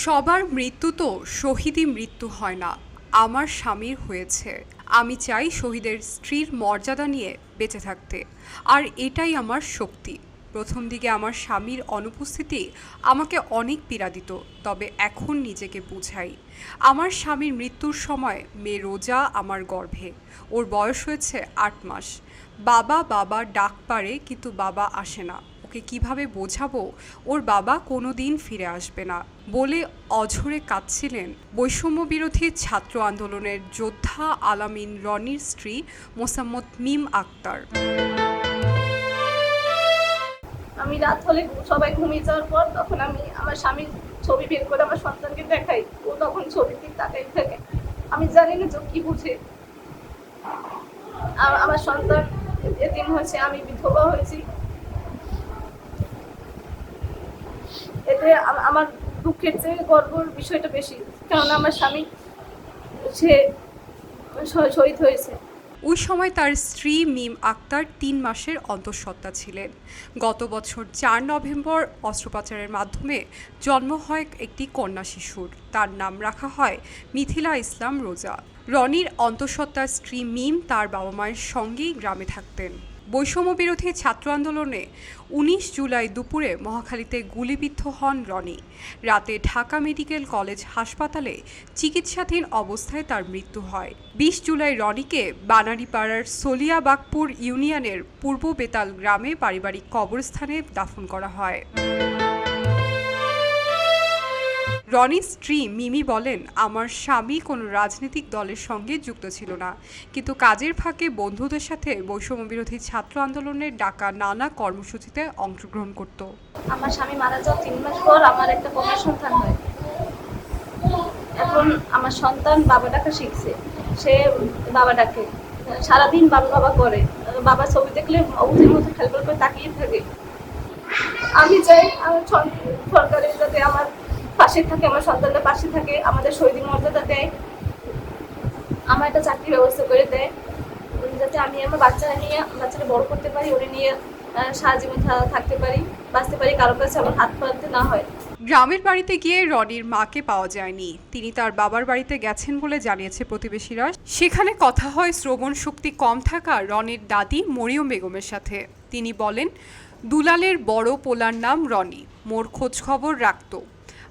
সবার মৃত্যু তো শহীদই মৃত্যু হয় না, আমার স্বামীর হয়েছে। আমি চাই শহীদের স্ত্রীর মর্যাদা নিয়ে বেঁচে থাকতে, আর এটাই আমার শক্তি। প্রথম দিকে আমার স্বামীর অনুপস্থিতি আমাকে অনেক পীড়া দিত তবে এখন নিজেকে বুঝাই। আমার স্বামীর মৃত্যুর সময় মেয়ে রোজা আমার গর্ভে। ওর বয়স হয়েছে আট মাস। বাবা বাবা ডাক পারে, কিন্তু বাবা আসে না। ওকে কীভাবে বোঝাবো? ওর বাবা কোনো দিন ফিরে আসবে না। বলে অঝরে কাঁদছিলেন বৈষম্য বিরোধী ছাত্র আন্দোলনের যোদ্ধা আলামিন রনির স্ত্রী মোসাম্মদ মিম আক্তার। আমি রাত হলে সবাই ঘুমিয়ে যাওয়ার পর তখন আমি আমার স্বামীর ছবি বের করে আমার সন্তানকে দেখাই। ও তখন দিক তাকাই থাকে। আমি জানি না কি বুঝে। আমার সন্তান এদিন হয়েছে, আমি বিধবা হয়েছি। এতে আমার দুঃখের চেয়ে গর্বর বিষয়টা বেশি কেননা আমার স্বামী সে শহীদ হয়েছে। ওই সময় তার স্ত্রী মিম আক্তার তিন মাসের অন্তঃসত্ত্বা ছিলেন। গত বছর চার নভেম্বর অস্ত্রোপচারের মাধ্যমে জন্ম হয় একটি কন্যা শিশুর। তার নাম রাখা হয় মিথিলা ইসলাম রোজা। রনির অন্তঃসত্ত্বার স্ত্রী মিম তার বাবা মায়ের সঙ্গেই গ্রামে থাকতেন। বৈষম্য বিরোধী ছাত্র আন্দোলনে উনিশ জুলাই দুপুরে মহাখালীতে গুলিবিদ্ধ হন রনি। রাতে ঢাকা মেডিকেল কলেজ হাসপাতালে চিকিৎসাধীন অবস্থায় তার মৃত্যু হয়। বিশ জুলাই রনিকে বানারীপাড়ার সলিয়াবাগপুর ইউনিয়নের পূর্ব বেতাল গ্রামে পারিবারিক কবরস্থানে দাফন করা হয়। রনির স্ত্রী মিমি বলেন, আমার স্বামী কোনো রাজনৈতিক দলের সঙ্গে যুক্ত ছিল না। কিন্তু কাজের ফাঁকে বন্ধুদের সাথে বৈষম্য বিরোধী ছাত্র আন্দোলনের ডাকা নানা কর্মসূচিতে অংশগ্রহণ করত। আমার স্বামী মারা যাওয়ার তিন মাস পর আমার একটা কন্যা সন্তান হয়। এখন আমার সন্তান বাবা ডাকা শিখছে। সে বাবা ডাকে। সারাদিন বাবা বাবা করে। বাবা ছবি দেখলে অবুঝের মতো খেলবার করে তাকিয়ে থাকে। আমি চাই আমার পাশে থাকে আমার সন্তানদের পাশে থাকে আমাদের শহীদ মর্যাদা দেয় আমার একটা চাকরির ব্যবস্থা করে দেয় যাতে আমি আমার বাচ্চারা নিয়ে বাচ্চাটা বড় করতে পারি ওরে নিয়ে আহ, সারা জীবন থাকতে পারি বাঁচতে পারি কারোর কাছে আমার হাত পাততে না হয়। গ্রামের বাড়িতে গিয়ে রনির মাকে পাওয়া যায়নি। তিনি তার বাবার বাড়িতে গেছেন বলে জানিয়েছে প্রতিবেশীরা। সেখানে কথা হয় শ্রবণ শক্তি কম থাকা রনির দাদি মরিয়ম বেগমের সাথে। তিনি বলেন দুলালের বড় পোলার নাম রনি। মোর খোঁজ খবর রাখতো।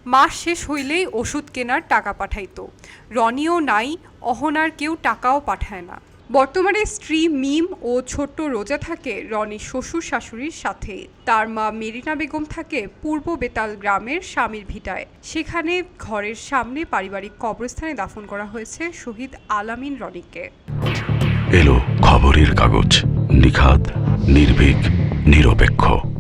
মাস শেষ হইলেই ওষুধ কেনার টাকা পাঠাইতো। রনিও নাই, অহনার কেউ টাকাও পাঠায় না। বর্তমানে স্ত্রী মিম ও ছোট্ট রোজা থাকে রনির শ্বশুর শাশুড়ির সাথে। তার মা মেরিনা বেগম থাকে পূর্ব বেতাল গ্রামের স্বামীর ভিটায়। সেখানে ঘরের সামনে পারিবারিক কবরস্থানে দাফন করা হয়েছে শহীদ আলামিন রনিকে। এলো খবরের কাগজ। নিখাত নির্ভীক, নিরপেক্ষ।